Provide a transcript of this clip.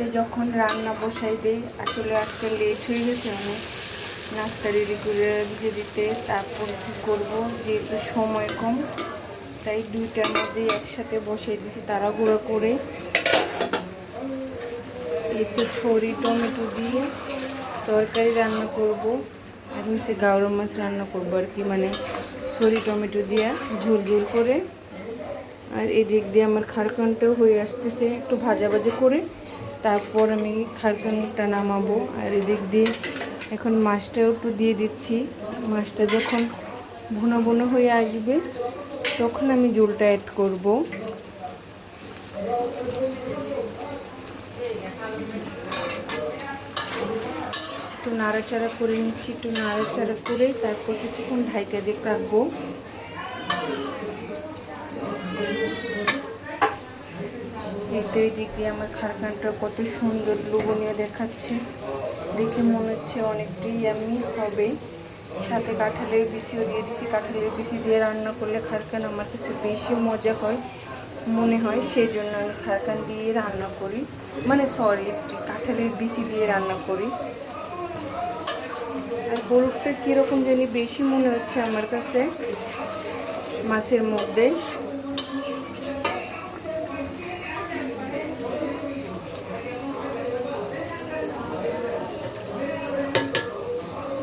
তো যখন রান্না বসাই আসলে আজকে লেট হয়ে গেছে অনেক। নাস্তা রেডি করে দিয়ে দিতে, তারপর কী করব? যেহেতু সময় কম, তাই দুইটার মধ্যে একসাথে বসাই দিয়েছি তাড়াহুড়ো করে। একটু ছড়ি, টমেটো দিয়ে তরকারি রান্না করব, আর হচ্ছে গাওরা মাছ রান্না করব আর কি মানে ছড়ি, টমেটো দিয়ে ঝোল ঝোল করে। আর এদিক দিয়ে আমার খারকানটাও হয়ে আসতেছে, একটু ভাজা ভাজা করে। তারপর আমি খারকানটা নামাবো আর এদিক দিয়ে এখন মাছটাও একটু দিয়ে দিচ্ছি। মাছটা যখন ভুনা ভুনা হয়ে আসবে, তখন আমি ঝোলটা অ্যাড করব। একটু নাড়াচাড়া করে নিচ্ছি, একটু নাড়াচাড়া করে তারপর কিছুক্ষণ ঢাইকা দিয়ে রাখব। এই তো এই দিক দিয়ে আমার খারখানটা কত সুন্দর লোভনীয় দেখাচ্ছে। দেখে মনে হচ্ছে অনেকটাই আমি হবে। সাথে কাঁঠালের বিচিও দিয়ে দিছি। কাঁঠালের বিচি দিয়ে রান্না করলে খারখান আমার কাছে বেশি মজা হয় মনে হয়। সেই জন্য আমি খারখান দিয়ে রান্না করি। মানে সরি কাঁঠালের বিচি দিয়ে রান্না করি। আর গরুরটা কীরকম জানি বেশি মনে হচ্ছে আমার কাছে মাছের মধ্যে।